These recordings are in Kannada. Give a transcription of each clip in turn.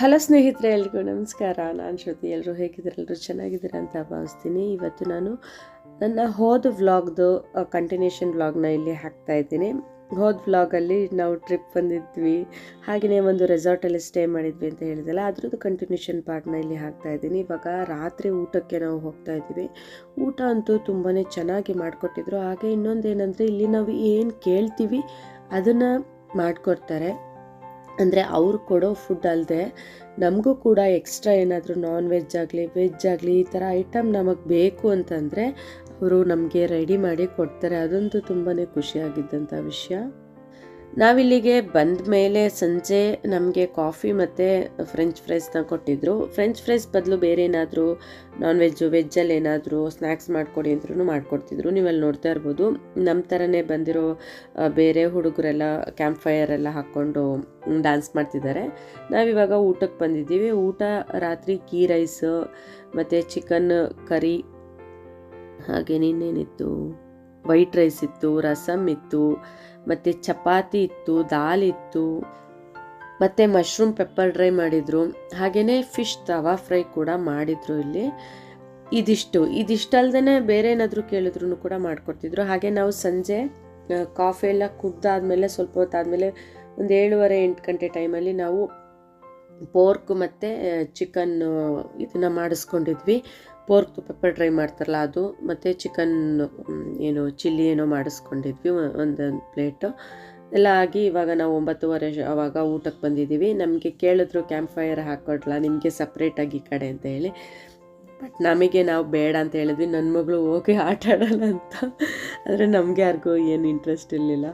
ಹಲೋ ಸ್ನೇಹಿತರೆ, ಎಲ್ರಿಗೂ ನಮಸ್ಕಾರ. ನಾನು ಶ್ರುತಿ. ಎಲ್ಲರೂ ಹೇಗಿದ್ದೀರ? ಎಲ್ಲರೂ ಚೆನ್ನಾಗಿದ್ದೀರಾ ಅಂತ ಭಾವಿಸ್ತೀನಿ. ಇವತ್ತು ನಾನು ನನ್ನ ಹೋದ ವ್ಲಾಗ್ದು ಕಂಟಿನ್ಯೂಷನ್ ವ್ಲಾಗ್ನ ಇಲ್ಲಿ ಹಾಕ್ತಾ ಇದ್ದೀನಿ. ಹೋದ ವ್ಲಾಗಲ್ಲಿ ನಾವು ಟ್ರಿಪ್ ಬಂದಿದ್ವಿ. ಹಾಗೆಯೇ ಒಂದು ರೆಸಾರ್ಟಲ್ಲಿ ಸ್ಟೇ ಮಾಡಿದ್ವಿ ಅಂತ ಹೇಳಿದಲ್ಲ ಅದ್ರದ್ದು ಕಂಟಿನ್ಯೂಷನ್ ಪಾರ್ಟ್ನ ಇಲ್ಲಿ ಹಾಕ್ತಾ ಇದ್ದೀನಿ. ಇವಾಗ ರಾತ್ರಿ ಊಟಕ್ಕೆ ನಾವು ಹೋಗ್ತಾ ಇದ್ದೀವಿ. ಊಟ ಅಂತೂ ತುಂಬಾ ಚೆನ್ನಾಗಿ ಮಾಡಿಕೊಟ್ಟಿದ್ರು. ಹಾಗೆ ಇನ್ನೊಂದು ಏನಂದರೆ ಇಲ್ಲಿ ನಾವು ಏನು ಕೇಳ್ತೀವಿ ಅದನ್ನು ಮಾಡಿಕೊಡ್ತಾರೆ. ಅಂದರೆ ಅವ್ರು ಕೊಡೋ ಫುಡ್ ಅಲ್ಲದೆ ನಮಗೂ ಕೂಡ ಎಕ್ಸ್ಟ್ರಾ ಏನಾದರೂ ನಾನ್ ವೆಜ್ ಆಗಲಿ ವೆಜ್ ಆಗಲಿ ಈ ಥರ ಐಟಮ್ ನಮಗೆ ಬೇಕು ಅಂತಂದರೆ ಅವರು ನಮಗೆ ರೆಡಿ ಮಾಡಿ ಕೊಡ್ತಾರೆ. ಅದಂತೂ ತುಂಬಾ ಖುಷಿಯಾಗಿದ್ದಂಥ ವಿಷಯ. ನಾವಿಲ್ಲಿಗೆ ಬಂದ ಮೇಲೆ ಸಂಜೆ ನಮಗೆ ಕಾಫಿ ಮತ್ತು ಫ್ರೆಂಚ್ ಫ್ರೈಸ್ನ ಕೊಟ್ಟಿದ್ದರು ಫ್ರೆಂಚ್ ಫ್ರೈಸ್ ಬದಲು ಬೇರೆ ಏನಾದರೂ ನಾನ್ ವೆಜ್ಜು ವೆಜ್ಜಲ್ಲಿ ಏನಾದರೂ ಸ್ನ್ಯಾಕ್ಸ್ ಮಾಡಿಕೊಡಿ ಅಂದ್ರೂ ಮಾಡಿಕೊಡ್ತಿದ್ರು. ನೀವಲ್ಲಿ ನೋಡ್ತಾ ಇರ್ಬೋದು ನಮ್ಮ ಥರನೇ ಬಂದಿರೋ ಬೇರೆ ಹುಡುಗರೆಲ್ಲ ಕ್ಯಾಂಪ್ ಫೈರ್ ಎಲ್ಲ ಹಾಕ್ಕೊಂಡು ಡ್ಯಾನ್ಸ್ ಮಾಡ್ತಿದ್ದಾರೆ. ನಾವಿವಾಗ ಊಟಕ್ಕೆ ಬಂದಿದ್ದೀವಿ. ಊಟ ರಾತ್ರಿ ಗೀ ರೈಸ್ ಮತ್ತು ಚಿಕನ್ ಕರಿ ಹಾಗೆ ಇನ್ನೇನಿತ್ತು ವೈಟ್ ರೈಸ್ ಇತ್ತು, ರಸಮ್ ಇತ್ತು ಮತ್ತು ಚಪಾತಿ ಇತ್ತು, ದಾಲ್ ಇತ್ತು, ಮತ್ತು ಮಶ್ರೂಮ್ ಪೆಪ್ಪರ್ ಡ್ರೈ ಮಾಡಿದರು. ಹಾಗೆಯೇ ಫಿಶ್ ತವಾ ಫ್ರೈ ಕೂಡ ಮಾಡಿದರು ಇಲ್ಲಿ. ಇದಿಷ್ಟು. ಇದಿಷ್ಟಲ್ದೇ ಬೇರೆ ಏನಾದರೂ ಕೇಳಿದ್ರು ಕೂಡ ಮಾಡಿಕೊಡ್ತಿದ್ರು. ಹಾಗೆ ನಾವು ಸಂಜೆ ಕಾಫಿ ಎಲ್ಲ ಕುದ್ದಾದಮೇಲೆ ಸ್ವಲ್ಪ ಹೊತ್ತಾದಮೇಲೆ ಒಂದು ಏಳುವರೆ, ಎಂಟು ಗಂಟೆ ಟೈಮಲ್ಲಿ ನಾವು ಪೋರ್ಕ್ ಮತ್ತು ಚಿಕನ್ನು ಇದನ್ನು ಮಾಡಿಸ್ಕೊಂಡಿದ್ವಿ. ಪೋರ್ಕ್ ಪೆಪ್ಪರ್ ಡ್ರೈ ಮಾಡ್ತಾರಲ್ಲ ಅದು, ಮತ್ತು ಚಿಕನ್ ಏನು, ಚಿಲ್ಲಿ ಏನೋ ಮಾಡಿಸ್ಕೊಂಡಿದ್ವಿ ಒಂದೊಂದು ಪ್ಲೇಟು. ಎಲ್ಲ ಆಗಿ ಇವಾಗ ನಾವು ಒಂಬತ್ತುವರೆ ಅವಾಗ ಊಟಕ್ಕೆ ಬಂದಿದ್ದೀವಿ. ನಮಗೆ ಕೇಳಿದ್ರು ಕ್ಯಾಂಪ್ ಫೈರ್ ಹಾಕೊಡ್ಲ, ನಿಮಗೆ ಸಪ್ರೇಟಾಗಿ ಈ ಕಡೆ ಅಂತ ಹೇಳಿ. ಬಟ್ ನಮಗೆ ನಾವು ಬೇಡ ಅಂತ ಹೇಳಿದ್ವಿ. ನನ್ನ ಮಗಳು ಹೋಗಿ ಆಟ ಆಡೋಲ್ಲ ಅಂತ. ಆದರೆ ನಮಗೆ ಯಾರಿಗೂ ಏನು ಇಂಟ್ರೆಸ್ಟ್ ಇರಲಿಲ್ಲ.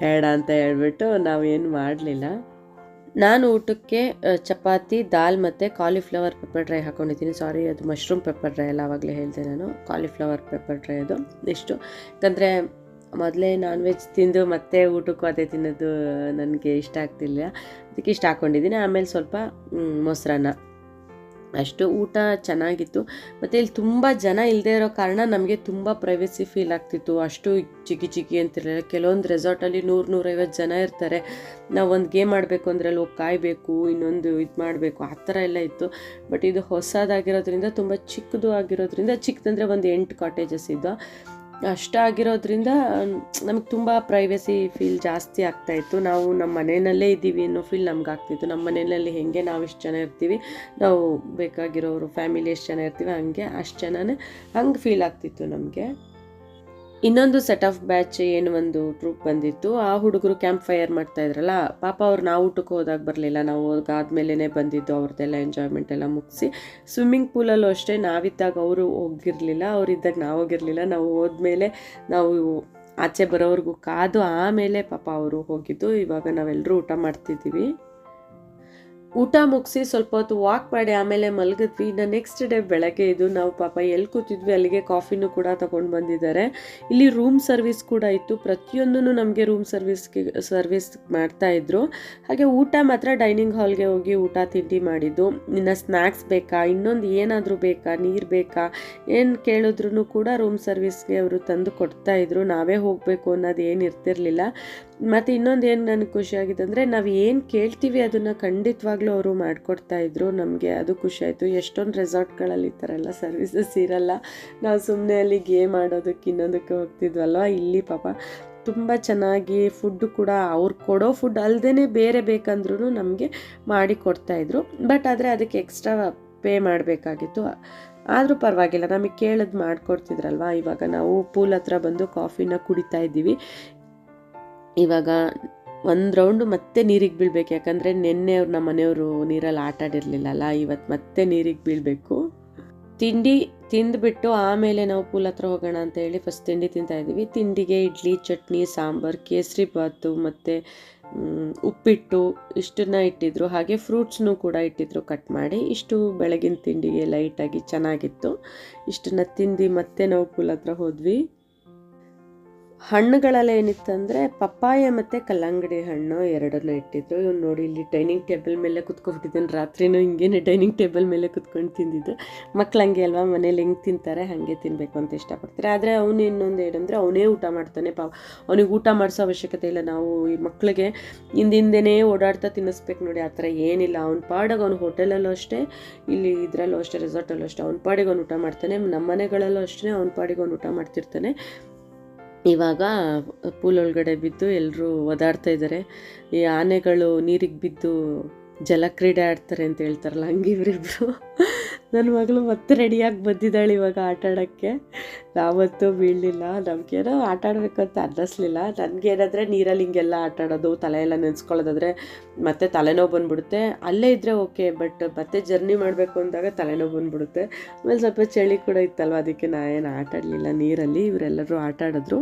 ಬೇಡ ಅಂತ ಹೇಳ್ಬಿಟ್ಟು ನಾವೇನು ಮಾಡಲಿಲ್ಲ. ನಾನು ಊಟಕ್ಕೆ ಚಪಾತಿ, ದಾಲ್ ಮತ್ತು ಕಾಲಿಫ್ಲವರ್ ಪೆಪ್ಪರ್ ಡ್ರೈ ಹಾಕೊಂಡಿದ್ದೀನಿ. ಸಾರಿ ಅದು ಮಶ್ರೂಮ್ ಪೆಪ್ಪರ್ ಡ್ರೈ ಎಲ್ಲ ಆವಾಗಲೇ ಹೇಳಿದೆ ನಾನು. ಕಾಲಿಫ್ಲವರ್ ಪೆಪ್ಪರ್ ಡ್ರೈ ಅದು. ಇಷ್ಟು ಯಾಕಂದರೆ ಮೊದಲೇ ನಾನ್ ವೆಜ್ ತಿಂದು ಮತ್ತೆ ಊಟಕ್ಕೂ ಅದೇ ತಿನ್ನೋದು, ನನಗೆ ಇಷ್ಟ ಆಗ್ತಿಲ್ಲ ಅದಕ್ಕೆ ಇಷ್ಟ ಹಾಕ್ಕೊಂಡಿದ್ದೀನಿ ಆಮೇಲೆ ಸ್ವಲ್ಪ ಮೊಸರನ್ನ. ಅಷ್ಟು ಊಟ ಚೆನ್ನಾಗಿತ್ತು. ಮತ್ತು ಇಲ್ಲಿ ತುಂಬ ಜನ ಇಲ್ಲದೆ ಇರೋ ಕಾರಣ ನಮಗೆ ತುಂಬ ಪ್ರೈವಸಿ ಫೀಲ್ ಆಗ್ತಿತ್ತು. ಅಷ್ಟು ಚಿಕ್ಕಿ ಜಿಗಿ ಅಂತಿರಲಿಲ್ಲ. ಕೆಲವೊಂದು ರೆಸಾರ್ಟಲ್ಲಿ ನೂರು ನೂರೈವತ್ತು ಜನ ಇರ್ತಾರೆ. ನಾವು ಒಂದು ಗೇಮ್ ಮಾಡಬೇಕು ಅಂದರೆ ಅಲ್ಲಿ ಹೋಗಿ ಕಾಯಬೇಕು, ಇನ್ನೊಂದು ಇದು ಮಾಡಬೇಕು, ಆ ಥರ ಎಲ್ಲ ಇತ್ತು. ಬಟ್ ಇದು ಹೊಸದಾಗಿರೋದ್ರಿಂದ, ತುಂಬ ಚಿಕ್ಕದು ಆಗಿರೋದ್ರಿಂದ ಚಿಕ್ಕದಂದರೆ ಒಂದು ಎಂಟು ಕಾಟೇಜಸ್ ಇದ್ದು ಅಷ್ಟಾಗಿರೋದ್ರಿಂದ, ನಮಗೆ ತುಂಬ ಪ್ರೈವಸಿ ಫೀಲ್ ಜಾಸ್ತಿ ಆಗ್ತಾಯಿತ್ತು ನಾವು ನಮ್ಮ ಮನೆಯಲ್ಲೇ ಇದ್ದೀವಿ ಅನ್ನೋ ಫೀಲ್ ನಮ್ಗೆ ಆಗ್ತಿತ್ತು ನಮ್ಮ ಮನೆಯಲ್ಲಿ ಹೆಂಗೆ ನಾವು ಇಷ್ಟು ಜನ ಇರ್ತೀವಿ, ನಾವು ಬೇಕಾಗಿರೋರು ಫ್ಯಾಮಿಲಿ ಎಷ್ಟು ಜನ ಇರ್ತೀವಿ ಹಂಗೆ ಅಷ್ಟು ಜನನೇ ಹಂಗೆ ಫೀಲ್ ಆಗ್ತಿತ್ತು ನಮಗೆ. ಇನ್ನೊಂದು ಸೆಟ್ ಆಫ್ ಬ್ಯಾಚ್ ಏನು ಒಂದು ಟ್ರೂಪ್ ಬಂದಿತ್ತು. ಆ ಹುಡುಗರು ಕ್ಯಾಂಪ್ ಫೈರ್ ಮಾಡ್ತಾ ಇದ್ರಲ್ಲ, ಪಾಪ ಅವ್ರು ನಾವು ಊಟಕ್ಕೆ ಹೋದಾಗ ಬರಲಿಲ್ಲ. ನಾವು ಹೋಗಾದ್ಮೇಲೆ ಬಂದಿದ್ದು ಅವ್ರದ್ದೆಲ್ಲ ಎಂಜಾಯ್ಮೆಂಟ್ ಎಲ್ಲ ಮುಗಿಸಿ. ಸ್ವಿಮ್ಮಿಂಗ್ ಪೂಲಲ್ಲೂ ಅಷ್ಟೇ, ನಾವಿದ್ದಾಗ ಅವರು ಹೋಗಿರಲಿಲ್ಲ. ಅವರಿದ್ದಾಗ ನಾವು ಹೋಗಿರಲಿಲ್ಲ. ನಾವು ಹೋದ್ಮೇಲೆ ನಾವು ಆಚೆ ಬರೋವ್ರಿಗೂ ಕಾದು ಆಮೇಲೆ ಪಾಪ ಅವರು ಹೋಗಿದ್ದು. ಇವಾಗ ನಾವೆಲ್ಲರೂ ಊಟ ಮಾಡ್ತಿದ್ದೀವಿ. ಊಟ ಮುಗಿಸಿ ಸ್ವಲ್ಪ ಹೊತ್ತು ವಾಕ್ ಮಾಡಿ ಆಮೇಲೆ ಮಲಗಿದ್ವಿ. ಇನ್ನು ನೆಕ್ಸ್ಟ್ ಡೇ ಬೆಳಗ್ಗೆ ಇದು ನಾವು ಪಾಪ ಎಲ್ಲಿ ಕೂತಿದ್ವಿ. ಅಲ್ಲಿಗೆ ಕಾಫಿನೂ ಕೂಡ ತಗೊಂಡು ಬಂದಿದ್ದಾರೆ. ಇಲ್ಲಿ ರೂಮ್ ಸರ್ವಿಸ್ ಕೂಡ ಇತ್ತು. ಪ್ರತಿಯೊಂದೂ ನಮಗೆ ರೂಮ್ ಸರ್ವಿಸ್ಗೆ ಸರ್ವಿಸ್ ಮಾಡ್ತಾಯಿದ್ರು ಹಾಗೆ ಊಟ ಮಾತ್ರ ಡೈನಿಂಗ್ ಹಾಲ್ಗೆ ಹೋಗಿ ಊಟ ತಿಂಡಿ ಮಾಡಿದ್ದು. ಇನ್ನು ಸ್ನ್ಯಾಕ್ಸ್ ಬೇಕಾ? ಇನ್ನೊಂದು ಏನಾದರೂ ಬೇಕಾ? ನೀರು ಬೇಕಾ? ಏನು ಕೇಳಿದ್ರು ಕೂಡ ರೂಮ್ ಸರ್ವಿಸ್ಗೆ ಅವರು ತಂದು ಕೊಡ್ತಾ ಇದ್ರು. ನಾವೇ ಹೋಗಬೇಕು ಅನ್ನೋದು ಏನು ಇರ್ತಿರ್ಲಿಲ್ಲ. ಮತ್ತು ಇನ್ನೊಂದು ಏನು ನನಗೆ ಖುಷಿಯಾಗಿದೆ ಅಂದರೆ ನಾವು ಏನು ಕೇಳ್ತೀವಿ ಅದನ್ನು ಖಂಡಿತವಾಗ್ಲೂ ಅವರು ಮಾಡಿಕೊಡ್ತಾ ಇದ್ರು ನಮಗೆ, ಅದು ಖುಷಿಯಾಯಿತು ಎಷ್ಟೊಂದು ರೆಸಾರ್ಟ್ಗಳಲ್ಲಿ ಈ ಥರ ಎಲ್ಲ ಸರ್ವಿಸಸ್ ಇರಲ್ಲ. ನಾವು ಸುಮ್ಮನೆ ಅಲ್ಲಿ ಗೇಮ್ ಆಡೋದಕ್ಕೆ ಇನ್ನೊಂದಕ್ಕೆ ಹೋಗ್ತಿದ್ವಲ್ವ? ಇಲ್ಲಿ ಪಾಪ ತುಂಬ ಚೆನ್ನಾಗಿ ಫುಡ್ ಕೂಡ ಅವ್ರು ಕೊಡೋ ಫುಡ್ ಅಲ್ಲದೇ ಬೇರೆ ಬೇಕಂದ್ರೂ ನಮಗೆ ಮಾಡಿ ಕೊಡ್ತಾಯಿದ್ರು ಬಟ್ ಆದರೆ ಅದಕ್ಕೆ ಎಕ್ಸ್ಟ್ರಾ ಪೇ ಮಾಡಬೇಕಾಗಿತ್ತು. ಆದರೂ ಪರವಾಗಿಲ್ಲ. ನಮಗೆ ಕೇಳೋದು ಮಾಡಿಕೊಡ್ತಿದ್ರಲ್ವ? ಇವಾಗ ನಾವು ಪೂಲ್ ಹತ್ರ ಬಂದು ಕಾಫಿನ ಕುಡಿತಾ ಇದ್ದೀವಿ. ಇವಾಗ ಒಂದು ರೌಂಡು ಮತ್ತೆ ನೀರಿಗೆ ಬೀಳ್ಬೇಕು. ಯಾಕಂದರೆ ನಿನ್ನೆ ಅವ್ರು ನಮ್ಮ ಮನೆಯವರು ನೀರಲ್ಲಿ ಆಟ ಆಡಿರಲಿಲ್ಲಲ್ಲ ಇವತ್ತು ಮತ್ತೆ ನೀರಿಗೆ ಬೀಳಬೇಕು. ತಿಂಡಿ ತಿಂದುಬಿಟ್ಟು ಆಮೇಲೆ ನಾವು ಪೂಲ್ ಹತ್ರ ಹೋಗೋಣ ಅಂತ ಹೇಳಿ ಫಸ್ಟ್ ತಿಂಡಿ ತಿಂತಾ ಇದ್ದೀವಿ. ತಿಂಡಿಗೆ ಇಡ್ಲಿ, ಚಟ್ನಿ, ಸಾಂಬಾರು, ಕೇಸರಿ ಬಾತು ಮತ್ತು ಉಪ್ಪಿಟ್ಟು ಇಷ್ಟನ್ನ ಇಟ್ಟಿದ್ರು. ಹಾಗೆ ಫ್ರೂಟ್ಸ್ನು ಕೂಡ ಇಟ್ಟಿದ್ರು ಕಟ್ ಮಾಡಿ. ಇಷ್ಟು ಬೆಳಗಿನ ತಿಂಡಿಗೆ ಲೈಟಾಗಿ ಚೆನ್ನಾಗಿತ್ತು. ಇಷ್ಟನ್ನ ತಿಂದು ಮತ್ತೆ ನಾವು ಪೂಲ್ ಹತ್ರ ಹೋದ್ವಿ. ಹಣ್ಣುಗಳಲ್ಲಿ ಏನಿತ್ತಂದರೆ ಪಪ್ಪಾಯ ಮತ್ತು ಕಲ್ಲಂಗಡಿ ಹಣ್ಣು ಎರಡನ್ನೂ ಇಟ್ಟಿದ್ರು. ಇವ್ನು ನೋಡಿ ಇಲ್ಲಿ ಡೈನಿಂಗ್ ಟೇಬಲ್ ಮೇಲೆ ಕುತ್ಕೊಬಿಟ್ಟಿದ್ದೀನಿ ರಾತ್ರಿನೂ ಹಿಂಗೇನೆ ಡೈನಿಂಗ್ ಟೇಬಲ್ ಮೇಲೆ ಕುತ್ಕೊಂಡು ತಿಂದಿದ್ದು. ಮಕ್ಳು ಹಂಗೆ ಅಲ್ವಾ? ಮನೇಲಿ ಹೆಂಗೆ ತಿಂತಾರೆ? ಹಾಗೆ ತಿನ್ನಬೇಕು ಅಂತ ಇಷ್ಟಪಡ್ತಾರೆ. ಆದರೆ ಅವನು ಇನ್ನೊಂದು ಏನಂದರೆ ಅವನೇ ಊಟ ಮಾಡ್ತಾನೆ. ಪಾಪ ಅವನಿಗೆ ಊಟ ಮಾಡಿಸೋ ಅವಶ್ಯಕತೆ ಇಲ್ಲ. ನಾವು ಈ ಮಕ್ಕಳಿಗೆ ಹಿಂದಿಂದೇ ಓಡಾಡ್ತಾ ತಿನ್ನಿಸ್ಬೇಕು ನೋಡಿ. ಆ ಥರ ಏನಿಲ್ಲ. ಅವ್ನ ಪಾಡಿಗೆ ಅವ್ನು ಹೋಟೆಲಲ್ಲೂ ಅಷ್ಟೇ, ಇಲ್ಲಿ ಇದರಲ್ಲೂ ಅಷ್ಟೇ, ರೆಸಾರ್ಟಲ್ಲೂ ಅಷ್ಟೇ. ಅವ್ನ ಪಾಡಿಗೆ ಅವ್ನು ಊಟ ಮಾಡ್ತಾನೆ. ನಮ್ಮ ಮನೆಗಳಲ್ಲೂ ಅಷ್ಟೇ ಅವ್ನ ಪಾಡಿಗೆ ಅವ್ನು ಊಟ ಮಾಡ್ತಿರ್ತಾನೆ. ಇವಾಗ ಪೂಲ್ ಒಳಗಡೆ ಬಿದ್ದು ಎಲ್ಲರೂ ಒದಾಡ್ತಾ ಇದ್ದಾರೆ ಈ ಆನೆಗಳು ನೀರಿಗೆ ಬಿದ್ದು ಜಲಕ್ರೀಡೆ ಆಡ್ತಾರೆ ಅಂತ ಹೇಳ್ತಾರಲ್ಲ, ಹಂಗೆ ಇವರಿಬ್ರು. ನನ್ನ ಮಗಳು ಮತ್ತೆ ರೆಡಿಯಾಗಿ ಬಂದಿದ್ದಾಳೆ ಇವಾಗ ಆಟ ಆಡೋಕ್ಕೆ. ನಾವತ್ತೂ ಬೀಳಲಿಲ್ಲ, ನಮಗೇನೋ ಆಟ ಆಡಬೇಕು ಅಂತ ಅನ್ನಿಸ್ಲಿಲ್ಲ. ನನಗೇನಾದರೆ ನೀರಲ್ಲಿ ಹಿಂಗೆಲ್ಲ ಆಟ ಆಡೋದು ತಲೆ ಎಲ್ಲ ನೆನೆಸ್ಕೊಳ್ಳೋದಾದ್ರೆ ಮತ್ತೆ ತಲೆನೋವು ಬಂದ್ಬಿಡುತ್ತೆ. ಅಲ್ಲೇ ಇದ್ದರೆ ಓಕೆ, ಬಟ್ ಮತ್ತೆ ಜರ್ನಿ ಮಾಡಬೇಕು ಅಂದಾಗ ತಲೆನೋವು ಬಂದ್ಬಿಡುತ್ತೆ. ಆಮೇಲೆ ಸ್ವಲ್ಪ ಚಳಿ ಕೂಡ ಇತ್ತಲ್ವ, ಅದಕ್ಕೆ ನಾ ಏನು ಆಟ ಆಡಲಿಲ್ಲ ನೀರಲ್ಲಿ, ಇವರೆಲ್ಲರೂ ಆಟ ಆಡಿದ್ರು.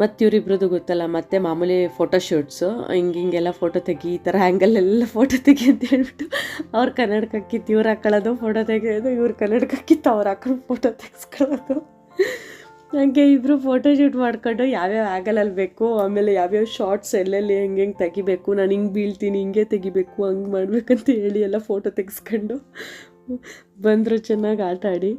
ಮತ್ತು ಇವರಿಬ್ರದ್ದು ಗೊತ್ತಲ್ಲ, ಮತ್ತೆ ಮಾಮೂಲಿ ಫೋಟೋ ಶೂಟ್ಸು ಹಿಂಗೆ ಹಿಂಗೆಲ್ಲ ಫೋಟೋ ತೆಗಿ, ಈ ಥರ ಆ್ಯಂಗಲೆಲ್ಲ ಫೋಟೋ ತೆಗಿ ಅಂತ ಹೇಳ್ಬಿಟ್ಟು ಅವ್ರು ಕನ್ನಡಕ ಕಿತ್ತು ಇವ್ರು ಹಾಕೊಳ್ಳೋದು ಫೋಟೋ ತೆಗೆಯೋದು, ಇವ್ರು ಕನ್ನಡಕ್ಕೆ ಕಿತ್ತು ಅವ್ರು ಹಾಕೊಂಡು ಫೋಟೋ ತೆಗೆಸ್ಕೊಳ್ಳೋದು. ಹಂಗೆ ಇಬ್ಬರು ಫೋಟೋ ಶೂಟ್ ಮಾಡ್ಕೊಂಡು ಯಾವ್ಯಾವ ಆ್ಯಂಗಲಲ್ಲಿ ಬೇಕು, ಆಮೇಲೆ ಯಾವ್ಯಾವ ಶಾರ್ಟ್ಸ್ ಎಲ್ಲೆಲ್ಲಿ ಹೆಂಗೆ ಹೆಂಗೆ ತೆಗಿಬೇಕು, ನಾನು ಹಿಂಗೆ ಬೀಳ್ತೀನಿ, ಹಿಂಗೆ ತೆಗಿಬೇಕು, ಹಂಗೆ ಮಾಡಬೇಕಂತ ಹೇಳಿ ಎಲ್ಲ ಫೋಟೋ ತೆಗೆಸ್ಕೊಂಡು ಬಂದರು ಚೆನ್ನಾಗಿ ಆಟ ಆಡಿ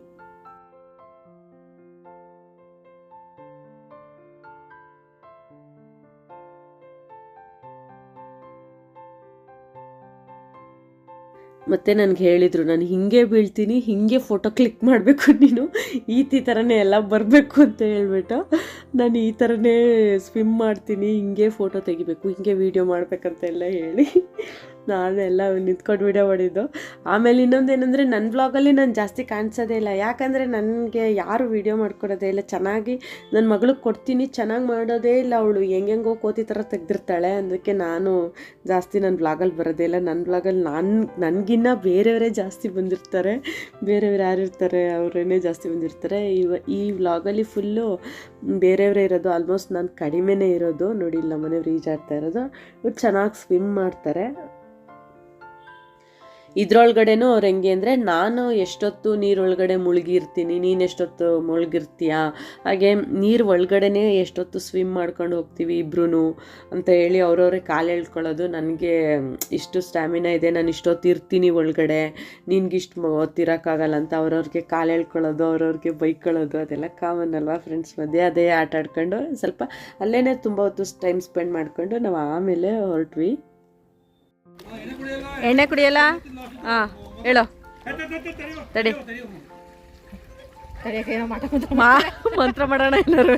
ಮತ್ತು ನನಗೆ ಹೇಳಿದರು, ನಾನು ಹಿಂಗೆ ಬೀಳ್ತೀನಿ, ಹಿಂಗೆ ಫೋಟೋ ಕ್ಲಿಕ್ ಮಾಡಬೇಕು ನೀನು ಈತಿ ಥರನೇ ಎಲ್ಲ ಬರಬೇಕು ಅಂತ ಹೇಳ್ಬಿಟ್ಟು ನಾನು ಈ ಥರನೇ ಸ್ವಿಮ್ ಮಾಡ್ತೀನಿ, ಹಿಂಗೆ ಫೋಟೋ ತೆಗಿಬೇಕು, ಹಿಂಗೆ ವೀಡಿಯೋ ಮಾಡಬೇಕಂತೆಲ್ಲ ಹೇಳಿ. ನಾನೆಲ್ಲ ನಿಂತ್ಕೊಂಡು ವಿಡಿಯೋ ಮಾಡಿದ್ದು. ಆಮೇಲೆ ಇನ್ನೊಂದು ಏನಂದರೆ ನನ್ನ ವ್ಲಾಗಲ್ಲಿ ನಾನು ಜಾಸ್ತಿ ಕಾಣಿಸೋದೇ ಇಲ್ಲ. ಯಾಕಂದರೆ ನನಗೆ ಯಾರು ವೀಡಿಯೋ ಮಾಡ್ಕೊಡೋದೇ ಇಲ್ಲ. ಚೆನ್ನಾಗಿ ನನ್ನ ಮಗಳಿಗೆ ಕೊಡ್ತೀನಿ, ಚೆನ್ನಾಗಿ ಮಾಡೋದೇ ಇಲ್ಲ. ಅವಳು ಹೆಂಗೆಂಗೋ ಕೋತಿ ಥರ ತೆಗೆದಿರ್ತಾಳೆ ಅದಕ್ಕೆ ನಾನು ಜಾಸ್ತಿ ನನ್ನ ವ್ಲಾಗಲ್ಲಿ ಬರೋದೇ ಇಲ್ಲ. ನನ್ನ ವ್ಲಾಗಲ್ಲಿ ನಾನು, ನನಗಿನ್ನ ಬೇರೆಯವರೇ ಜಾಸ್ತಿ ಬಂದಿರ್ತಾರೆ. ಬೇರೆಯವ್ರು ಯಾರು ಇರ್ತಾರೆ ಅವರೇನೇ ಜಾಸ್ತಿ ಬಂದಿರ್ತಾರೆ. ಇವ, ಈ ವ್ಲಾಗಲ್ಲಿ ಫುಲ್ಲು ಬೇರೆಯವರೇ ಇರೋದು ಆಲ್ಮೋಸ್ಟ್ ನಾನು ಕಡಿಮೆನೇ ಇರೋದು. ನೋಡಿ, ಇಲ್ಲ ಮನೆಯವ್ರು ಈಜಾಡ್ತಾ ಇರೋದು. ಇವ್ರು ಚೆನ್ನಾಗಿ ಸ್ವಿಮ್ ಮಾಡ್ತಾರೆ. ಇದ್ರೊಳಗಡೆನೂ ಅವ್ರು ಹೆಂಗೆ ಅಂದರೆ, ನಾನು ಎಷ್ಟೊತ್ತು ನೀರೊಳಗಡೆ ಮುಳುಗಿರ್ತೀನಿ, ನೀನು ಎಷ್ಟೊತ್ತು ಮುಳುಗಿರ್ತೀಯ? ಹಾಗೆ ನೀರು ಒಳಗಡೆನೇ ಎಷ್ಟೊತ್ತು ಸ್ವಿಮ್ ಮಾಡ್ಕೊಂಡು ಹೋಗ್ತೀವಿ ಇಬ್ರು ಅಂತ ಹೇಳಿ ಅವ್ರವ್ರೆ ಕಾಲು ಎಳ್ಕೊಳ್ಳೋದು ನನಗೆ ಇಷ್ಟು ಸ್ಟ್ಯಾಮಿನಾ ಇದೆ, ನಾನು ಇಷ್ಟೊತ್ತು ಇರ್ತೀನಿ ಒಳಗಡೆ. ನಿನ್ಗಿಷ್ಟು ಹೊತ್ತಿರೋಕ್ಕಾಗಲ್ಲ ಅಂತ ಅವ್ರವ್ರಿಗೆ ಕಾಲು ಎಳ್ಕೊಳ್ಳೋದು ಅವ್ರವ್ರಿಗೆ ಬೈಕೊಳ್ಳೋದು ಅದೆಲ್ಲ ಕಾಮನ್ ಅಲ್ವಾ ಫ್ರೆಂಡ್ಸ್ ಮಧ್ಯೆ. ಅದೇ ಆಟ ಆಡ್ಕೊಂಡು ಸ್ವಲ್ಪ ಅಲ್ಲೇ ತುಂಬ ಹೊತ್ತು ಟೈಮ್ ಸ್ಪೆಂಡ್ ಮಾಡಿಕೊಂಡು ನಾವು ಆಮೇಲೆ ಹೊರಟ್ವಿ. ಎಣ್ಣೆ ಕುಡಿಯಲ್ಲ? ಹಾಂ ಹೇಳೋ. ತಡಿ. ಮಂತ್ರ ಮಾಡೋಣ ಎಲ್ಲರೂ.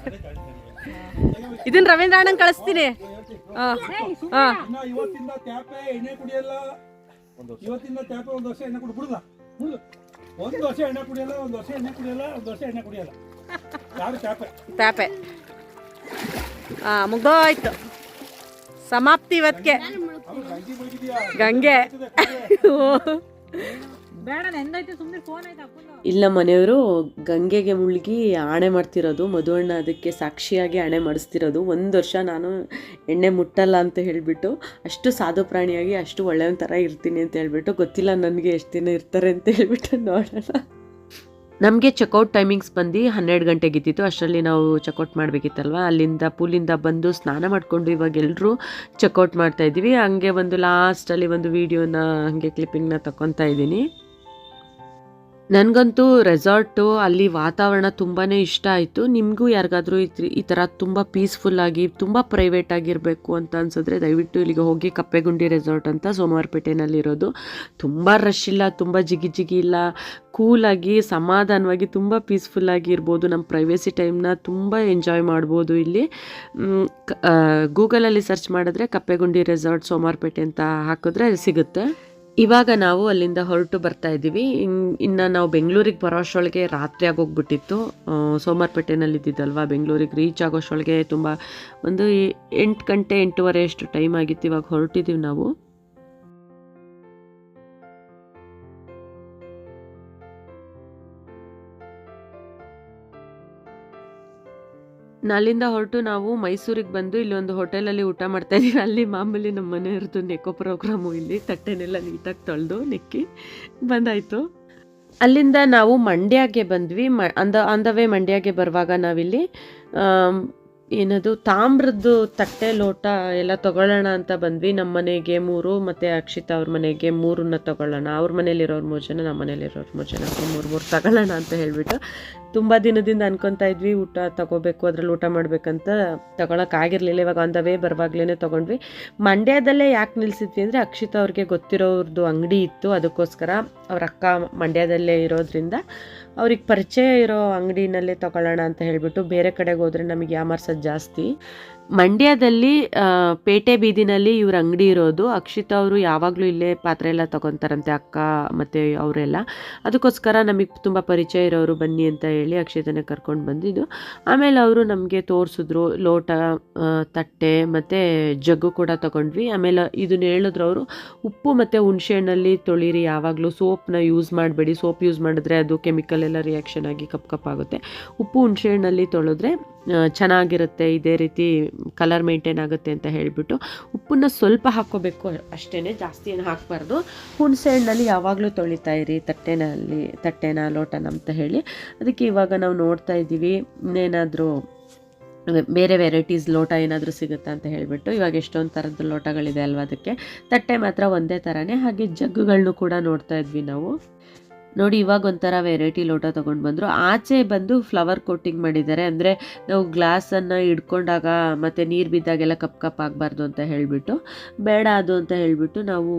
ಇದನ್ನ ರವೀಂದ್ರ ಅಣ್ಣಂಗೆ ಕಳಿಸ್ತೀನಿ. ಹಾ ಹಾಂ. ಇವತ್ತಿಂದ ಟ್ಯಾಪೆ ಎಣ್ಣೆ ಕುಡಿಯಲ್ಲ ಇವತ್ತಿಂದ ಟ್ಯಾಪೆ ಒಂದು ವರ್ಷ ಎಣ್ಣೆ ಕುಡಿ ಒಂದು ವರ್ಷ ಎಣ್ಣೆ ಕುಡಿಯಲ್ಲ ಒಂದು ವರ್ಷ ಎಣ್ಣೆ ಕುಡಿಯಲ್ಲ ಒಂದು ವರ್ಷ ಎಣ್ಣೆ ಕುಡಿಯಲ್ಲ. ಯಾರು ಟ್ಯಾಪೆ? ಪ್ಯಾಪೆ ಹಾ ಮುಗ್ದೋಯ್ತು. ಸಮಾಪ್ತಿ ಬೈದಿದ್ಯಾ ಗಂಗೆ. ಇಲ್ಲ ಮನೆಯವರು ಗಂಗೆಗೆ ಮುಳುಗಿ ಆಣೆ ಮಾಡ್ತಿರೋದು ಮಧುವಣ್ಣ ಅದಕ್ಕೆ ಸಾಕ್ಷಿಯಾಗಿ ಆಣೆ ಮಾಡಿಸ್ತಿರೋದು. ಒಂದು ವರ್ಷ ನಾನು ಎಣ್ಣೆ ಮುಟ್ಟಲ್ಲ ಅಂತ ಹೇಳಿಬಿಟ್ಟು ಅಷ್ಟು ಸಾಧು ಪ್ರಾಣಿಯಾಗಿ ಅಷ್ಟು ಒಳ್ಳೆಯ ಥರ ಇರ್ತೀನಿ ಅಂತ ಹೇಳ್ಬಿಟ್ಟು ಗೊತ್ತಿಲ್ಲ ನನಗೆ ಎಷ್ಟು ದಿನ ಇರ್ತಾರೆ ಅಂತ ಹೇಳ್ಬಿಟ್ಟು ನೋಡೋಣ. ನಮಗೆ ಚೆಕ್ಔಟ್ ಟೈಮಿಂಗ್ಸ್ ಬಂದು ಹನ್ನೆರಡು ಗಂಟೆಗಿದ್ದಿತ್ತು. ಅಷ್ಟರಲ್ಲಿ ನಾವು ಚೆಕ್ಔಟ್ ಮಾಡಬೇಕಿತ್ತಲ್ವ? ಅಲ್ಲಿಂದ ಪೂಲಿಂದ ಬಂದು ಸ್ನಾನ ಮಾಡಿಕೊಂಡು ಇವಾಗ ಎಲ್ಲರೂ ಚೆಕ್ಔಟ್ ಮಾಡ್ತಾ ಇದ್ದೀವಿ. ಹಂಗೆ ಒಂದು ಲಾಸ್ಟಲ್ಲಿ ಒಂದು ವೀಡಿಯೋನ ಹಾಗೆ ಕ್ಲಿಪ್ಪಿಂಗ್ನ ತಗೊತಾ ಇದ್ದೀನಿ. ನನಗಂತೂ ರೆಸಾರ್ಟು, ಅಲ್ಲಿ ವಾತಾವರಣ ತುಂಬಾ ಇಷ್ಟ ಆಯಿತು. ನಿಮಗೂ ಯಾರಿಗಾದರೂ ಈ ಥರ ತುಂಬ ಪೀಸ್ಫುಲ್ಲಾಗಿ ತುಂಬ ಪ್ರೈವೇಟ್ ಆಗಿರಬೇಕು ಅಂತ ಅನ್ಸಿದ್ರೆ ದಯವಿಟ್ಟು ಇಲ್ಲಿಗೆ ಹೋಗಿ ಕಪ್ಪೆಗುಂಡಿ ರೆಸಾರ್ಟ್ ಅಂತ ಸೋಮವಾರಪೇಟೆನಲ್ಲಿರೋದು. ತುಂಬ ರಶ್ ಇಲ್ಲ, ತುಂಬ ಜಿಗಿ ಜಿಗಿ ಇಲ್ಲ. ಕೂಲಾಗಿ ಸಮಾಧಾನವಾಗಿ ತುಂಬ ಪೀಸ್ಫುಲ್ಲಾಗಿ ಇರ್ಬೋದು. ನಮ್ಮ ಪ್ರೈವೇಸಿ ಟೈಮ್ನ ತುಂಬ ಎಂಜಾಯ್ ಮಾಡ್ಬೋದು ಇಲ್ಲಿ. ಗೂಗಲಲ್ಲಿ ಸರ್ಚ್ ಮಾಡಿದ್ರೆ ಕಪ್ಪೆಗುಂಡಿ ರೆಸಾರ್ಟ್ ಸೋಮವಾರಪೇಟೆ ಅಂತ ಹಾಕಿದ್ರೆ ಸಿಗುತ್ತೆ. ಇವಾಗ ನಾವು ಅಲ್ಲಿಂದ ಹೊರಟು ಬರ್ತಾ ಇದ್ದೀವಿ. ಇನ್ನು ನಾವು ಬೆಂಗಳೂರಿಗೆ ಬರೋ ಅಷ್ಟೊಳಗೆ ರಾತ್ರಿ ಆಗೋಗ್ಬಿಟ್ಟಿತ್ತು. ಸೋಮವಾರಪೇಟೆನಲ್ಲಿ ಇದ್ದಿದ್ದಲ್ವಾ? ಬೆಂಗಳೂರಿಗೆ ರೀಚ್ ಆಗೋಷ್ಟೊಳಗೆ ತುಂಬ ಒಂದು ಎಂಟು ಗಂಟೆ ಎಂಟೂವರೆ ಅಷ್ಟು ಟೈಮ್ ಆಗಿತ್ತು. ಇವಾಗ ಹೊರಟಿದ್ದೀವಿ ನಾವು. ಅಲ್ಲಿಂದ ಹೊರಟು ನಾವು ಮೈಸೂರಿಗೆ ಬಂದು ಇಲ್ಲಿ ಒಂದು ಹೋಟೆಲಲ್ಲಿ ಊಟ ಮಾಡ್ತಾ ಇದ್ದೀವಿ. ಅಲ್ಲಿ ಮಾಮೂಲಿ ನಮ್ಮ ಮನೆಯವ್ರದ್ದು ನೆಕ್ಕೋ ಪ್ರೋಗ್ರಾಮು ಇಲ್ಲಿ. ತಟ್ಟೆನೆಲ್ಲ ನೀಟಾಗಿ ತೊಳೆದು ನೆಕ್ಕಿ ಬಂದಾಯಿತು. ಅಲ್ಲಿಂದ ನಾವು ಮಂಡ್ಯಗೆ ಬಂದ್ವಿ. ಮ, ಅಂದ ಆನ್ ವೇ ಮಂಡ್ಯಗೆ ಬರುವಾಗ ನಾವಿಲ್ಲಿ ಏನದು, ತಾಮ್ರದ್ದು ತಟ್ಟೆ ಲೋಟ ಎಲ್ಲ ತಗೊಳ್ಳೋಣ ಅಂತ ಬಂದ್ವಿ. ನಮ್ಮ ಮನೆಗೆ ಮೂರು, ಮತ್ತು ಅಕ್ಷಿತಾ ಅವ್ರ ಮನೆಗೆ ಮೂರನ್ನ ತಗೊಳ್ಳೋಣ. ಅವ್ರ ಮನೇಲಿರೋರು ಮೂರು ಜನ ನಮ್ಮ ಮನೇಲಿರೋರು ಮೂರು ಜನ ಮೂರು ಮೂರು ತಗೊಳ್ಳೋಣ ಅಂತ ಹೇಳಿಬಿಟ್ಟು ತುಂಬ ದಿನದಿಂದ ಅನ್ಕೊತಾ ಇದ್ವಿ, ಊಟ ತಗೋಬೇಕು, ಅದ್ರಲ್ಲಿ ಊಟ ಮಾಡಬೇಕಂತ ತಗೊಳಕ್ಕಾಗಿರಲಿಲ್ಲ ಇವಾಗ ಆನ್ ದ ವೇ ಬರುವಾಗ್ಲೇ ತಗೊಂಡ್ವಿ. ಮಂಡ್ಯದಲ್ಲೇ ಯಾಕೆ ನಿಲ್ಸಿದ್ವಿ ಅಂದರೆ ಅಕ್ಷಿತಾ ಅವ್ರಿಗೆ ಗೊತ್ತಿರೋರ್ದು ಅಂಗಡಿ ಇತ್ತು, ಅದಕ್ಕೋಸ್ಕರ ಅವ್ರ ಅಕ್ಕ ಮಂಡ್ಯದಲ್ಲೇ ಇರೋದ್ರಿಂದ ಅವ್ರಿಗೆ ಪರಿಚಯ ಇರೋ ಅಂಗಡಿನಲ್ಲೇ ತಗೊಳ್ಳೋಣ ಅಂತ ಹೇಳಿಬಿಟ್ಟು ಬೇರೆ ಕಡೆಗೆ ಹೋದ್ರೆ ನಮಗೆ ಯಾಮರ್ಸೋದು ಜಾಸ್ತಿ. ಮಂಡ್ಯದಲ್ಲಿ ಪೇಟೆ ಬೀದಿನಲ್ಲಿ ಇವ್ರ ಅಂಗಡಿ ಇರೋದು. ಅಕ್ಷಿತಾ ಅವರು ಯಾವಾಗಲೂ ಇಲ್ಲೇ ಪಾತ್ರೆ ಎಲ್ಲ ತಗೊತಾರಂತೆ ಅಕ್ಕ ಮತ್ತು ಅವರೆಲ್ಲ. ಅದಕ್ಕೋಸ್ಕರ ನಮಗೆ ತುಂಬ ಪರಿಚಯ ಇರೋರು ಬನ್ನಿ ಅಂತ ಹೇಳಿ ಅಕ್ಷಿತನೇ ಕರ್ಕೊಂಡು ಬಂದಿದ್ದು. ಆಮೇಲೆ ಅವರು ನಮಗೆ ತೋರಿಸಿದ್ರು. ಲೋಟ ತಟ್ಟೆ ಮತ್ತು ಜಗ್ಗು ಕೂಡ ತೊಗೊಂಡ್ವಿ. ಆಮೇಲೆ ಇದನ್ನ ಹೇಳಿದ್ರು ಅವರು, ಉಪ್ಪು ಮತ್ತು ಹುಣಸೆಹಣ್ಣಲ್ಲಿ ತೊಳಿರಿ. ಯಾವಾಗಲೂ ಸೋಪ್ನ ಯೂಸ್ ಮಾಡಬೇಡಿ. ಸೋಪ್ ಯೂಸ್ ಮಾಡಿದ್ರೆ ಅದು ಕೆಮಿಕಲ್ ಎಲ್ಲ ರಿಯಾಕ್ಷನ್ ಆಗಿ ಕಪ್ ಕಪ್ಪಾಗುತ್ತೆ ಉಪ್ಪು ಹುಣಸೆಹಣ್ಣಲ್ಲಿ ತೊಳೆದ್ರೆ ಚೆನ್ನಾಗಿರುತ್ತೆ, ಇದೇ ರೀತಿ ಕಲರ್ ಮೇಂಟೈನ್ ಆಗುತ್ತೆ ಅಂತ ಹೇಳಿಬಿಟ್ಟು ಉಪ್ಪನ್ನು ಸ್ವಲ್ಪ ಹಾಕ್ಕೋಬೇಕು ಅಷ್ಟೇ ಜಾಸ್ತಿ ಏನು ಹಾಕಬಾರ್ದು. ಹುಣಸೆ ಹಣ್ಣಲ್ಲಿ ಯಾವಾಗಲೂ ತೊಳಿತಾ ಇರಿ, ತಟ್ಟೆನಲ್ಲಿ, ತಟ್ಟೆನ, ಲೋಟನ ಅಂತ ಹೇಳಿ. ಅದಕ್ಕೆ ಇವಾಗ ನಾವು ನೋಡ್ತಾ ಇದ್ದೀವಿ ಇನ್ನೇನಾದರೂ ಬೇರೆ ವೆರೈಟೀಸ್ ಲೋಟ ಏನಾದರೂ ಸಿಗುತ್ತಾ ಅಂತ ಹೇಳಿಬಿಟ್ಟು, ಇವಾಗ ಎಷ್ಟೊಂದು ಥರದ್ದು ಲೋಟಗಳಿದೆ ಅಲ್ವಾ ಅದಕ್ಕೆ. ತಟ್ಟೆ ಮಾತ್ರ ಒಂದೇ ಥರನೇ ಹಾಗೆ ಜಗ್ಗುಗಳನ್ನು ಕೂಡ ನೋಡ್ತಾ ಇದ್ವಿ ನಾವು. ನೋಡಿ ಇವಾಗ ಒಂಥರ ವೆರೈಟಿ ಲೋಟ ತೊಗೊಂಡು ಬಂದರು. ಆಚೆ ಬಂದು ಫ್ಲವರ್ ಕೋಟಿಂಗ್ ಮಾಡಿದ್ದಾರೆ. ಅಂದರೆ ನಾವು ಗ್ಲಾಸನ್ನು ಹಿಡ್ಕೊಂಡಾಗ ಮತ್ತು ನೀರು ಬಿದ್ದಾಗೆಲ್ಲ ಕಪ್ ಕಪ್ ಆಗಬಾರ್ದು ಅಂತ ಹೇಳಿಬಿಟ್ಟು, ಬೇಡ ಅದು ಅಂತ ಹೇಳಿಬಿಟ್ಟು ನಾವು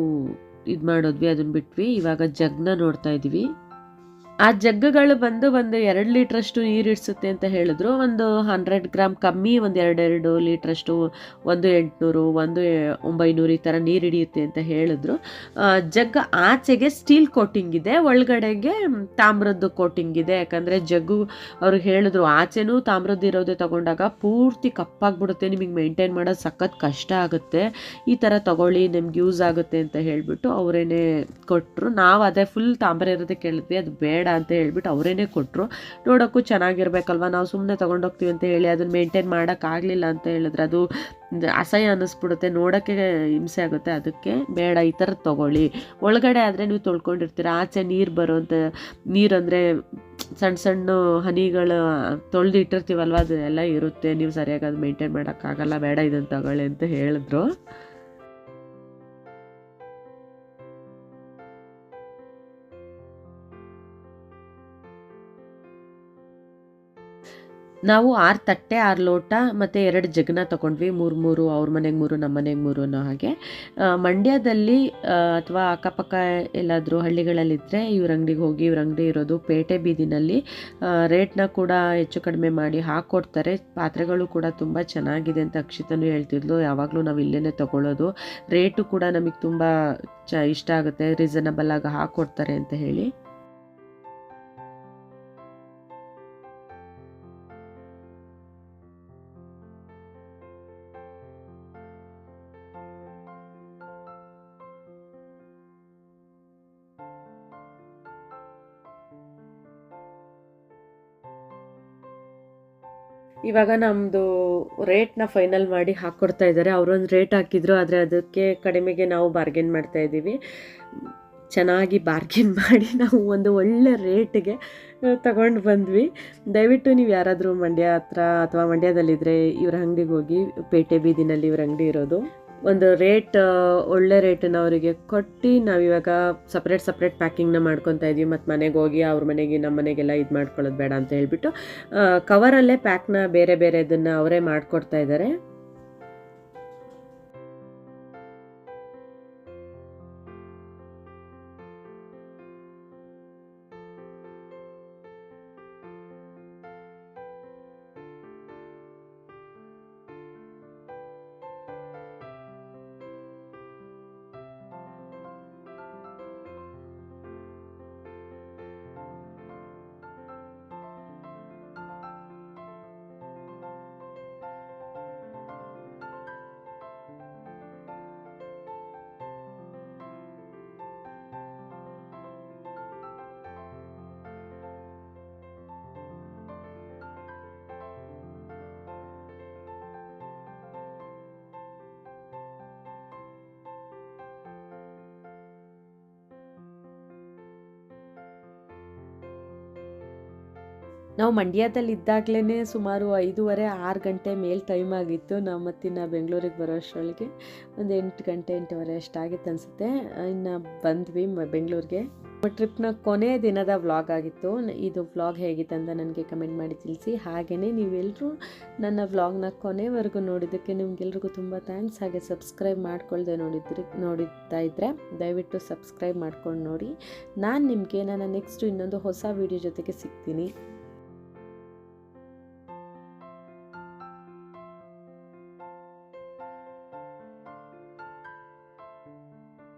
ಇದು ಮಾಡಿದ್ವಿ ಅದನ್ನು ಬಿಟ್ವಿ. ಇವಾಗ ಜಗ್ನ ನೋಡ್ತಾ ಇದ್ವಿ. ಆ ಜಗ್ಗಗಳು ಬಂದು ಒಂದು ಎರಡು ಲೀಟ್ರಷ್ಟು ನೀರು ಇಡಿಸುತ್ತೆ ಅಂತ ಹೇಳಿದ್ರು. ಒಂದು ಹಂಡ್ರೆಡ್ ಗ್ರಾಮ್ ಕಮ್ಮಿ ಒಂದು ಎರಡೆರಡು ಲೀಟ್ರಷ್ಟು, ಒಂದು ಎಂಟುನೂರು, ಒಂದು ಒಂಬೈನೂರು ಈ ಥರ ನೀರು ಹಿಡಿಯುತ್ತೆ ಅಂತ ಹೇಳಿದ್ರು. ಜಗ್ ಆಚೆಗೆ ಸ್ಟೀಲ್ ಕೋಟಿಂಗ್ ಇದೆ, ಒಳಗಡೆಗೆ ತಾಮ್ರದ್ದು ಕೋಟಿಂಗ್ ಇದೆ. ಯಾಕಂದರೆ ಜಗ್ಗು ಅವ್ರು ಹೇಳಿದ್ರು, ಆಚೆನೂ ತಾಮ್ರದ್ದು ಇರೋದೇ ತಗೊಂಡಾಗ ಪೂರ್ತಿ ಕಪ್ಪಾಗ್ಬಿಡುತ್ತೆ, ನಿಮಗೆ ಮೇಂಟೈನ್ ಮಾಡೋದು ಸಖತ್ ಕಷ್ಟ ಆಗುತ್ತೆ. ಈ ಥರ ತಗೊಳ್ಳಿ, ನಿಮ್ಗೆ ಯೂಸ್ ಆಗುತ್ತೆ ಅಂತ ಹೇಳಿಬಿಟ್ಟು ಅವರೇನೆ ಕೊಟ್ಟರು ನಾವು ಅದೇ ಫುಲ್ ತಾಮ್ರ ಇರೋದೇ ಕೇಳಿದ್ವಿ, ಅದು ಬೇಡ ಅಂತ ಹೇಳ್ಬಿಟ್ಟು ಅವರೇನೆ ಕೊಟ್ಟರು ನೋಡೋಕ್ಕೂ ಚೆನ್ನಾಗಿರ್ಬೇಕಲ್ವ? ನಾವು ಸುಮ್ಮನೆ ತೊಗೊಂಡೋಗ್ತೀವಿ ಅಂತ ಹೇಳಿ ಅದನ್ನು ಮೇಂಟೈನ್ ಮಾಡೋಕ್ಕಾಗಲಿಲ್ಲ ಅಂತ ಹೇಳಿದ್ರೆ ಅದು ಅಸಹ್ಯ ಅನ್ನಿಸ್ಬಿಡುತ್ತೆ. ನೋಡೋಕ್ಕೆ ಹಿಂಸೆ ಆಗುತ್ತೆ. ಅದಕ್ಕೆ ಬೇಡ, ಈ ಥರದ್ದು ತೊಗೊಳ್ಳಿ. ಒಳಗಡೆ ಆದರೆ ನೀವು ತೊಳ್ಕೊಂಡಿರ್ತೀರ? ಆಚೆ ನೀರು ಬರುವಂಥ ನೀರಂದರೆ ಸಣ್ಣ ಸಣ್ಣ ಹನಿಗಳು ತೊಳೆದು ಇಟ್ಟಿರ್ತೀವಲ್ವ? ಅದೆಲ್ಲ ಇರುತ್ತೆ. ನೀವು ಸರಿಯಾಗಿ ಅದು ಮೇಂಟೈನ್ ಮಾಡೋಕ್ಕಾಗಲ್ಲ. ಬೇಡ, ಇದನ್ನು ತಗೊಳ್ಳಿ ಅಂತ ಹೇಳಿದ್ರು. ನಾವು ಆರು ತಟ್ಟೆ, ಆರು ಲೋಟ ಮತ್ತು ಎರಡು ಜಗನ ತೊಗೊಂಡ್ವಿ. ಮೂರು ಮೂರು ಅವ್ರ ಮನೆಗೆ ಮೂರು ನಮ್ಮ ಮನೆಗೆ ಮೂರು ಅನ್ನೋ ಹಾಗೆ. ಮಂಡ್ಯದಲ್ಲಿ ಅಥವಾ ಅಕ್ಕಪಕ್ಕ ಎಲ್ಲಾದರೂ ಹಳ್ಳಿಗಳಲ್ಲಿದ್ದರೆ ಇವ್ರ ಅಂಗಡಿಗೆ ಹೋಗಿ, ಇವ್ರ ಅಂಗಡಿ ಇರೋದು ಪೇಟೆ ಬೀದಿನಲ್ಲಿ ರೇಟ್ನ ಕೂಡ ಹೆಚ್ಚು ಕಡಿಮೆ ಮಾಡಿ ಹಾಕ್ಕೊಡ್ತಾರೆ ಪಾತ್ರೆಗಳು ಕೂಡ ತುಂಬ ಚೆನ್ನಾಗಿದೆ ಅಂತ ಅಕ್ಷಿತನು ಹೇಳ್ತಿದ್ಲು. ಯಾವಾಗಲೂ ನಾವು ಇಲ್ಲೇ ತಗೊಳ್ಳೋದು ರೇಟು ಕೂಡ ನಮಗೆ ತುಂಬ ಚ, ಇಷ್ಟ ಆಗುತ್ತೆ. ರೀಸನಬಲ್ ಆಗಿ ಹಾಕ್ಕೊಡ್ತಾರೆ ಅಂತ ಹೇಳಿ. ಇವಾಗ ನಮ್ಮದು ರೇಟ್ನ ಫೈನಲ್ ಮಾಡಿ ಹಾಕ್ಕೊಡ್ತಾ ಇದ್ದಾರೆ. ಅವರೊಂದು ರೇಟ್ ಹಾಕಿದ್ರು, ಆದರೆ ಅದಕ್ಕೆ ಕಡಿಮೆಗೆ ನಾವು ಬಾರ್ಗೇನ್ ಮಾಡ್ತಾ ಇದ್ದೀವಿ. ಚೆನ್ನಾಗಿ ಬಾರ್ಗೇನ್ ಮಾಡಿ ನಾವು ಒಂದು ಒಳ್ಳೆ ರೇಟಿಗೆ ತಗೊಂಡು ಬಂದ್ವಿ. ದಯವಿಟ್ಟು ನೀವು ಯಾರಾದರೂ ಮಂಡ್ಯ ಹತ್ರ ಅಥವಾ ಮಂಡ್ಯದಲ್ಲಿದ್ದರೆ ಇವ್ರ ಅಂಗಡಿಗೆ ಹೋಗಿ, ಪೇಟೆ ಬೀದಿನಲ್ಲಿ ಇವ್ರ ಅಂಗಡಿ ಇರೋದು. ಒಂದು ರೇಟ್ ಒಳ್ಳೆ ರೇಟನ್ನು ಅವರಿಗೆ ಕೊಟ್ಟು ನಾವಿವಾಗ ಸಪ್ರೇಟ್ ಸಪ್ರೇಟ್ ಪ್ಯಾಕಿಂಗ್ನ ಮಾಡ್ಕೊತಾ ಇದ್ವಿ. ಮತ್ತು ಮನೆಗೆ ಹೋಗಿ ಅವ್ರ ಮನೆಗೆ ನಮ್ಮ ಮನೆಗೆಲ್ಲ ಇದು ಮಾಡ್ಕೊಳ್ಳೋದು ಬೇಡ ಅಂತ ಹೇಳ್ಬಿಟ್ಟು ಕವರಲ್ಲೇ ಪ್ಯಾಕ್ನ ಬೇರೆ ಬೇರೆ ಇದನ್ನು ಅವರೇ ಮಾಡಿಕೊಡ್ತಾ ಇದ್ದಾರೆ ನಾವು ಮಂಡ್ಯದಲ್ಲಿ ಇದ್ದಾಗಲೇ ಸುಮಾರು ಐದೂವರೆ, ಆರು ಗಂಟೆ ಮೇಲೆ ಟೈಮ್ ಆಗಿತ್ತು. ನಾವು ಮತ್ತಿನ್ನು ಬೆಂಗಳೂರಿಗೆ ಬರೋ ಅಷ್ಟರೊಳಗೆ ಒಂದು ಎಂಟು ಗಂಟೆ, ಎಂಟೂವರೆ ಅಷ್ಟಾಗಿತ್ತು ಅನಿಸುತ್ತೆ. ಇನ್ನು ಬಂದ್ವಿ ಬೆಂಗಳೂರಿಗೆ. ಟ್ರಿಪ್ನ ಕೊನೆ ದಿನದ ವ್ಲಾಗ್ ಆಗಿತ್ತು. ಇದು ವ್ಲಾಗ್ ಹೇಗಿತ್ತು ಅಂತ ನನಗೆ ಕಮೆಂಟ್ ಮಾಡಿ ತಿಳಿಸಿ. ಹಾಗೆಯೇ ನೀವೆಲ್ಲರೂ ನನ್ನ ವ್ಲಾಗ್ನ ಕೊನೆವರೆಗೂ ನೋಡಿದ್ದಕ್ಕೆ ನಿಮಗೆಲ್ರಿಗೂ ತುಂಬ ಥ್ಯಾಂಕ್ಸ್ ಹಾಗೆ ಸಬ್ಸ್ಕ್ರೈಬ್ ಮಾಡ್ಕೊಳ್ದೆ ನೋಡಿದ್ರಿ ನೋಡ್ತಾ ಇದ್ದರೆ ದಯವಿಟ್ಟು ಸಬ್ಸ್ಕ್ರೈಬ್ ಮಾಡ್ಕೊಂಡು ನೋಡಿ. ನಾನು ನಿಮಗೆ ನನ್ನ ನೆಕ್ಸ್ಟ್ ಇನ್ನೊಂದು ಹೊಸ ವೀಡಿಯೋ ಜೊತೆಗೆ ಸಿಗ್ತೀನಿ.